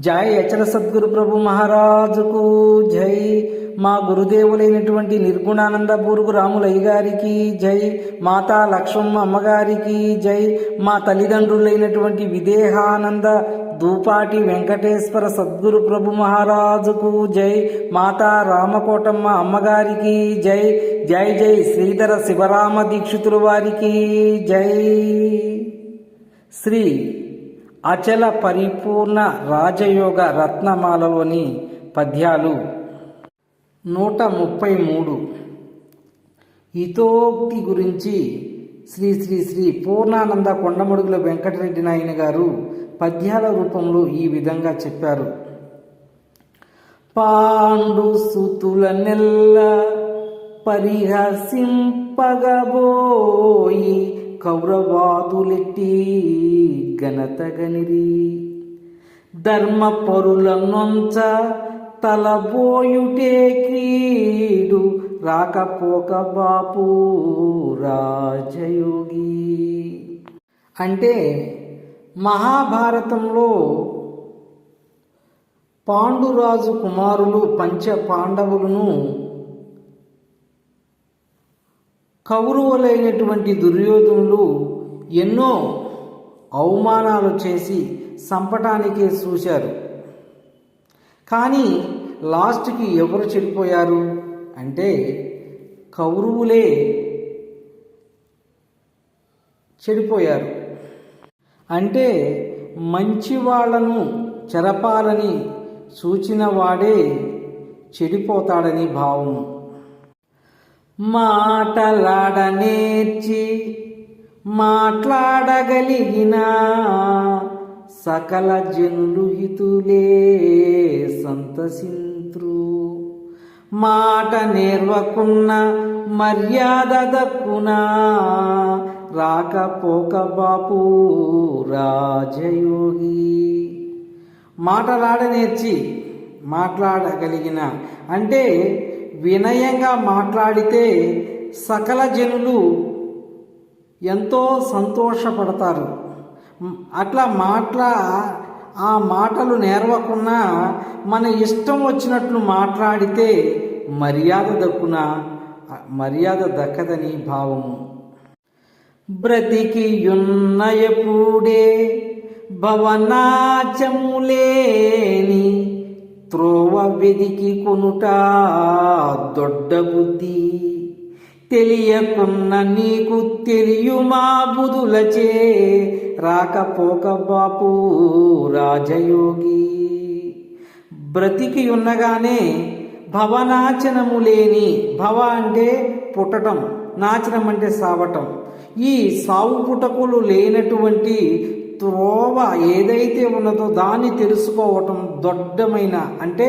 జై అచల సద్గురు ప్రభు మహారాజుకు జై. మా గురుదేవులైనటువంటి నిర్గుణానంద బూరుగు రాములయ్య గారికి జై. మాతా లక్ష్మమ్మ అమ్మగారికి జై. మా తల్లిదండ్రులైనటువంటి విదేహానంద దూపాటి వెంకటేశ్వర సద్గురు ప్రభు మహారాజుకు జై. మాతా రామకోటమ్మ అమ్మగారికి జై. జై జై శ్రీధర శివరామ దీక్షితుల వారికి జై. శ్రీ అచల పరిపూర్ణ రాజయోగ రత్నమాలలోని పద్యాలు. నూట ముప్పై మూడు. హితోక్తి గురించి శ్రీ శ్రీ శ్రీ పూర్ణానంద కొండమడుగుల వెంకటరెడ్డి నాయన గారు పద్యాల రూపంలో ఈ విధంగా చెప్పారు. పాండు సుతుల నెల్ల పరిహసింపగబోయి కౌరవాదులెట్టి ఘనతగనిరి. ధర్మ పరుల నొంచ తలబోయుటే క్రీడు రాకపోక బాపు రాజయోగి. అంటే మహాభారతంలో పాండురాజు కుమారులు పంచ పాండవులను కౌరవులైనటువంటి దుర్యోధనులు ఎన్నో అవమానాలు చేసి సంపటానికే చూశారు. కానీ లాస్ట్కి ఎవరు చెడిపోయారు? అంటే కౌరవులే చెడిపోయారు. అంటే మంచి వాళ్ళను చెరపాలని సూచిన వాడే చెడిపోతాడని భావం మాటలాడనేర్చి మాట్లాడగలిగిన సకల జనులు హితులే సంతసింత్రు. మాట నేర్వకున్న మర్యాద దక్కున రాకపోక బాపు రాజయోగి. మాటలాడనేర్చి మాట్లాడగలిగిన అంటే వినయంగా మాట్లాడితే సకల జనులు ఎంతో సంతోషపడతారు. అట్లా మాట్లా ఆ మాటలు నేర్వకున్నా మన ఇష్టం వచ్చినట్లు మాట్లాడితే మర్యాద దక్కున మర్యాద దక్కదని భావము బ్రతికి యున్నయపూడే భవనాచములేని త్రోవ వెదికి కొనుట దొడ్డ బుద్ధి. తెలియకున్న నీకు తెలియుమా బుధులచే. రాకపోక బాపు రాజయోగి. బ్రతికి ఉన్నగానే భవనాచనము లేని భవ అంటే పుట్టటం నాచనం అంటే సావటం. ఈ సావు పుటకులు లేనటువంటి త్రోవ ఏదైతే ఉన్నదో దాన్ని తెలుసుకోవటం దొడ్డమైన అంటే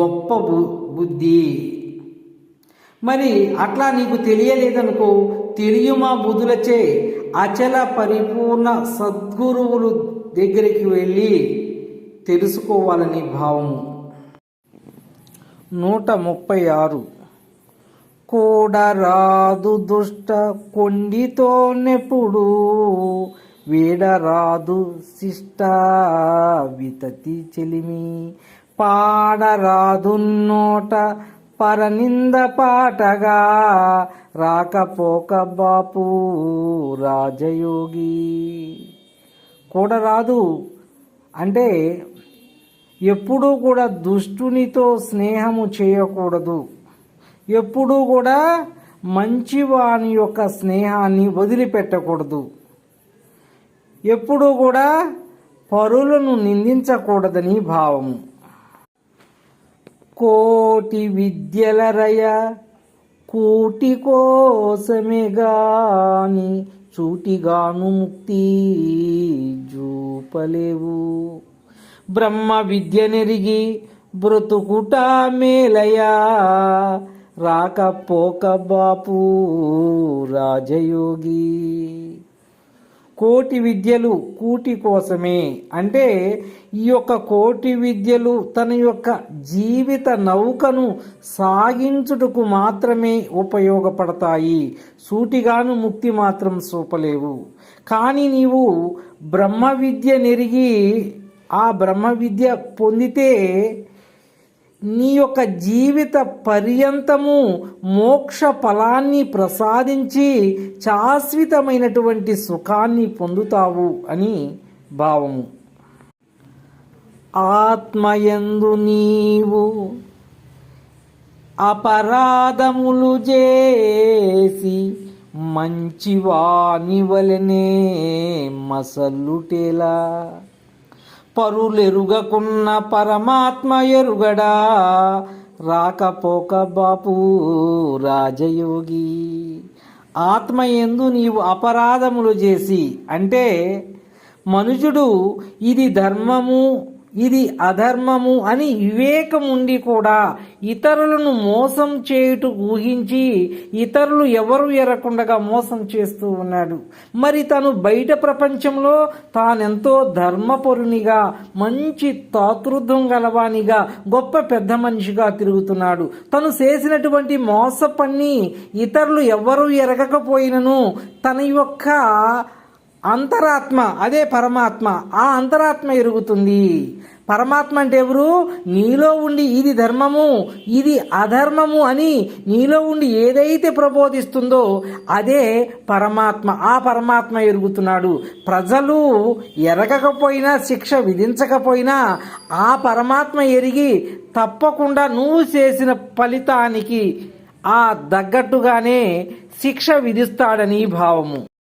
గొప్ప బు బుద్ధి. మరి అట్లా నీకు తెలియలేదనుకో తెలియమా బుధులచే? అచల పరిపూర్ణ సద్గురువులు దగ్గరికి వెళ్ళి తెలుసుకోవాలని భావము నూట ముప్పై ఆరు. కూడరాదు దుష్ట కొండితో నెప్పుడు వీడరాదు శిష్ట వితతి చెలిమి. పాడరాదు నోట పరనింద పాటగా. రాకపోక బాపు రాజయోగి. కూడరాదు అంటే ఎప్పుడూ కూడా దుష్టునితో స్నేహము చేయకూడదు. ఎప్పుడూ కూడా మంచివాని యొక్క స్నేహాన్ని వదిలిపెట్టకూడదు. ఎప్పుడూ కూడా పరులను నిందించకూడదని భావము. కోటి విద్యల రయ కూటి కోసమే గాని చూటిగాను ముక్తి జూపలేవు. బ్రహ్మ విద్య నెరిగి బ్రతుకుట మేలయా రాకపోక బాపు రాజయోగి. కోటి విద్యలు కూటి కోసమే. అంటే ఈ యొక్క కోటి విద్యలు తన యొక్క జీవిత నౌకను సాగించుటకు మాత్రమే ఉపయోగపడతాయి. సూటిగాను ముక్తి మాత్రం చూపలేవు కానీ నీవు బ్రహ్మ విద్య నెరిగి ఆ బ్రహ్మ విద్య పొందితే నీ యొక్క జీవిత పర్యంతము మోక్ష ఫలాన్ని ప్రసాదించి శాశ్వతమైనటువంటి సుఖాన్ని పొందుతావు అని భావము. ఆత్మయందు నీవు అపరాధములు చేసి మంచివానివలనే మసల్లుటేలా పరులెరుగకున్న పరమాత్మ ఎరుగడా. రాకపోక బాపు రాజయోగి. ఆత్మ ఎందు నీవు అపరాధములు చేసి అంటే మనుషుడు ఇది ధర్మము ఇది అధర్మము అని వివేకం ఉండి కూడా ఇతరులను మోసం చేయుట ఊహించి ఇతరులు ఎవరు ఎరకుండగా మోసం చేస్తూ ఉన్నాడు. మరి తను బయట ప్రపంచంలో తానెంతో ధర్మపరునిగా మంచి తాతృత్వం గలవానిగా గొప్ప పెద్ద మనిషిగా తిరుగుతున్నాడు. తను చేసినటువంటి మోస పని ఇతరులు ఎవరు ఎరగకపోయినను తన యొక్క అంతరాత్మ అదే పరమాత్మ. ఆ అంతరాత్మ ఎరుగుతుంది. పరమాత్మ అంటే ఎవరు? నీలో ఉండి ఇది ధర్మము ఇది అధర్మము అని నీలో ఉండి ఏదైతే ప్రబోధిస్తుందో అదే పరమాత్మ. ఆ పరమాత్మ ఎరుగుతున్నాడు. ప్రజలు ఎరగకపోయినా శిక్ష విధించకపోయినా ఆ పరమాత్మ ఎరిగి తప్పకుండా నువ్వు చేసిన ఫలితానికి ఆ దగ్గట్టుగానే శిక్ష విధిస్తాడని భావము.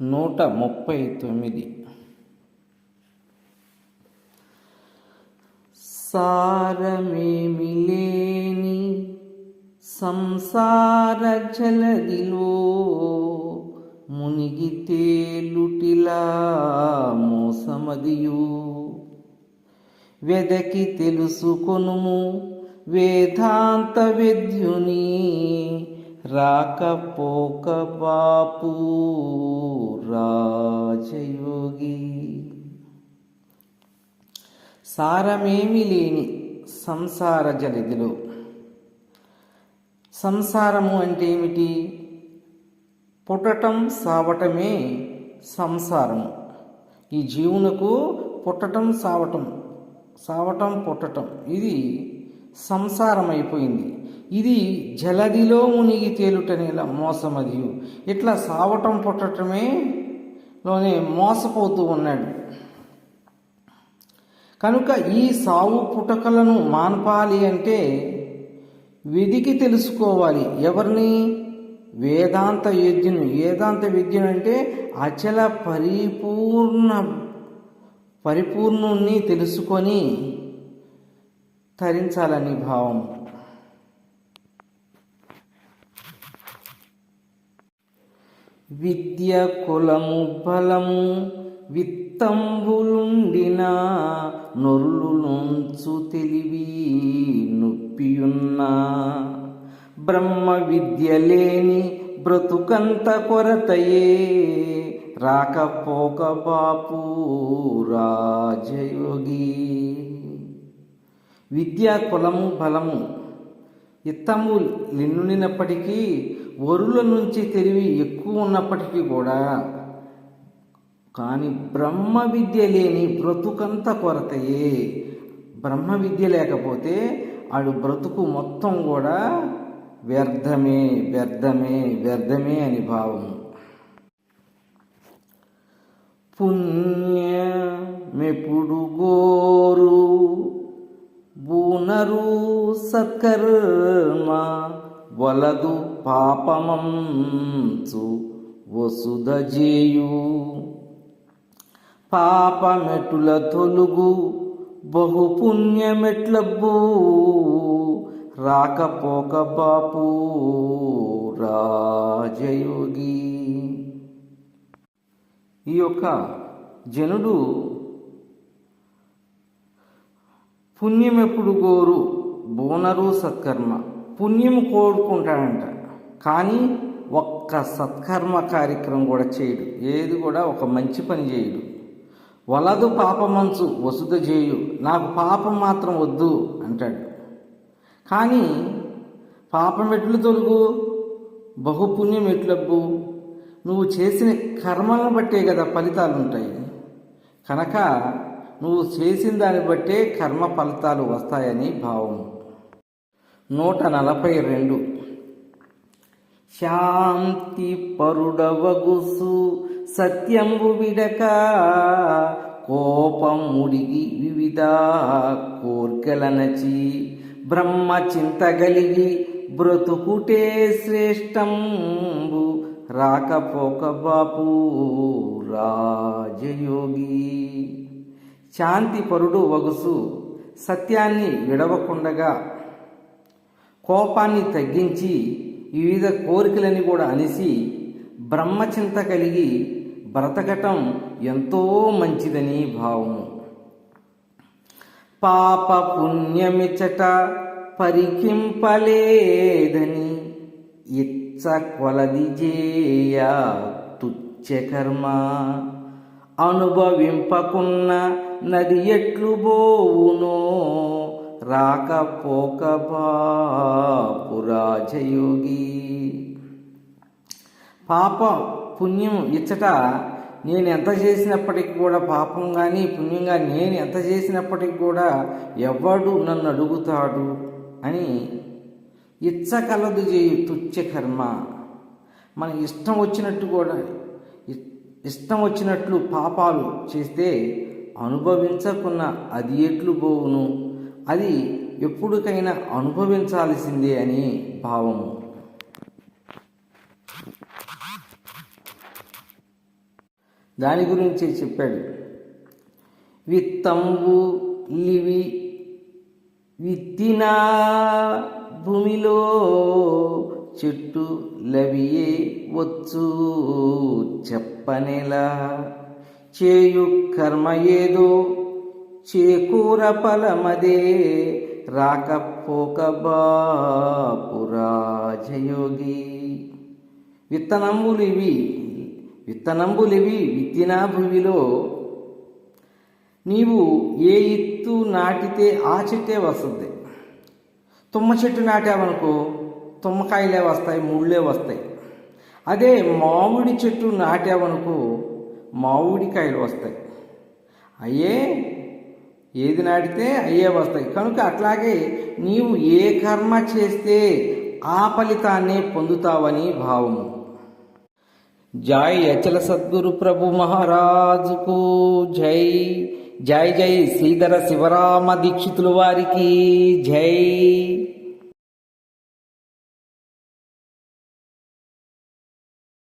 నూట ముప్పై తొమ్మిది. సారమేమి లేని సంసార జలదిలో మునిగి తేలుటిలా మోసమదియు. వెదకి తెలుసుకొనుము వేదాంత విద్యుని రాకపోక బాపు రాజయోగి. సారమేమి లేని సంసార జలదిలో సంసారము అంటే ఏమిటి పుట్టటం సావటమే సంసారము. ఈ జీవునకు పుట్టటం సావటం సావటం పుట్టటం. ఇది సంసారం అయిపోయింది ఇది జలదిలో మునిగి తేలుటనేలా మోసమదియు. ఇట్లా సావటం పుట్టటమే లోనే మోసపోతూ ఉన్నాడు. కనుక ఈ సావు పుటకలను మాన్పాలి అంటే వెదికి తెలుసుకోవాలి. ఎవరిని? వేదాంత విద్యను వేదాంత విద్యను అంటే అచల పరిపూర్ణ పరిపూర్ణుణ్ణి తెలుసుకొని తరించాలని భావం. విద్య కులము బలము విత్తంబులుండిన నొర్లు నుంచు తెలివి నొప్పియున్న. బ్రహ్మ విద్య లేని బ్రతుకంత కొరతయే. రాకపోక బాపు రాజయోగి. విద్య కులము బలము. ఇత్తము లిన్నునినప్పటికీ వరుల నుంచి తెలివి ఎక్కువ ఉన్నప్పటికీ కూడా కానీ బ్రహ్మ విద్య లేని బ్రతుకంత కొరతయే. బ్రహ్మ విద్య లేకపోతే ఆడు బ్రతుకు మొత్తం కూడా వ్యర్థమే వ్యర్థమే వ్యర్థమే అని భావం పుణ్యమెప్పుడు గోరు బూనరు సత్కర్మ వలదు. పాపమంచు వసుధజేయు. పాపమెటుల తొలుగు బహుపుణ్యమెట్లబ్బు. రాకపోక బాపు రాజయోగి. ఈ యొక్క జనుడు పుణ్యం ఎప్పుడు గోరు బోనరు సత్కర్మ. పుణ్యం కోరుకుంటాడంట. కానీ ఒక్క సత్కర్మ కార్యక్రమం కూడా చేయడు. ఏది కూడా ఒక మంచి పని చేయడు. వలదు పాపమంచు వసుధ చేయు నాకు పాపం మాత్రం వద్దు అంటాడు. కానీ పాపం ఎట్లు తొలుగు? బహుపుణ్యం ఎట్లబ్బు? నువ్వు చేసిన కర్మలను బట్టే కదా ఫలితాలు ఉంటాయి కనుక నువ్వు చేసిన దాన్ని బట్టే కర్మ ఫలితాలు వస్తాయని భావం నూట నలభై రెండు శాంతి పరుడవగుసు సత్యంబు విడక కోపం ముడిగి వివిధ కోర్కెలనచి బ్రహ్మ చింతగలిగి బ్రతుకుటే శ్రేష్టంబు రాకపోక బాపు రాజయోగి. శాంతి పరుడు వగుసు సత్యాన్ని విడవకుండగా కోపాన్ని తగ్గించి వివిధ కోరికలని కూడా అనిసి బ్రహ్మచింత కలిగి బ్రతకటం ఎంతో మంచిదని భావము. పాప పుణ్యమిచట పరికింపలేదని ఇచ్చ కొలది చేయ తుచ్చకర్మ అనుభవింపకున్న నది ఎట్లు బోవునో రాకపోక పురాజయోగి పాప పుణ్యం ఇచ్చట నేను ఎంత చేసినప్పటికి కూడా పాపం కానీ పుణ్యం కానీ నేను ఎంత చేసినప్పటికి కూడా ఎవడు నన్ను అడుగుతాడు అని ఇచ్చకలదు చేయు తుచ్చ కర్మ. మన ఇష్టం వచ్చినట్టు కూడా ఇష్టం వచ్చినట్లు పాపాలు చేస్తే అనుభవించకున్న అది ఎట్లు పోవును అది ఎప్పుడికైనా అనుభవించాల్సిందే అని భావము. దాని గురించి చెప్పాడు. విత్తంబు లివి విత్తిన భూమిలో చెట్టు లవియే వచ్చు చెప్పనేలా చేయు కర్మ ఏదో చేకూర ఫలమదే. రాకపోక బాపురాజయోగి విత్తనంబులివి విత్తనంబులివి విత్తనంబులు విత్తిన భూమిలో. నీవు ఏ ఇత్తు నాటితే ఆ చెట్టే వస్తుంది. తుమ్మ చెట్టు నాటావనుకో తుమ్మకాయలే వస్తాయి ముళ్ళే వస్తాయి. అదే మామిడి చెట్టు నాటావనుకో మామిడికాయలు వస్తాయి. అయ్యే ఏది నాటితే అయ్యే వస్తాయి. కనుక అట్లాగే నీవు ఏ కర్మ చేస్తే ఆ ఫలితాన్ని పొందుతావని భావము. జై అచల సద్గురు ప్రభు మహారాజుకు జై. జై జై శ్రీధర శివరామ దీక్షితుల వారికి జై.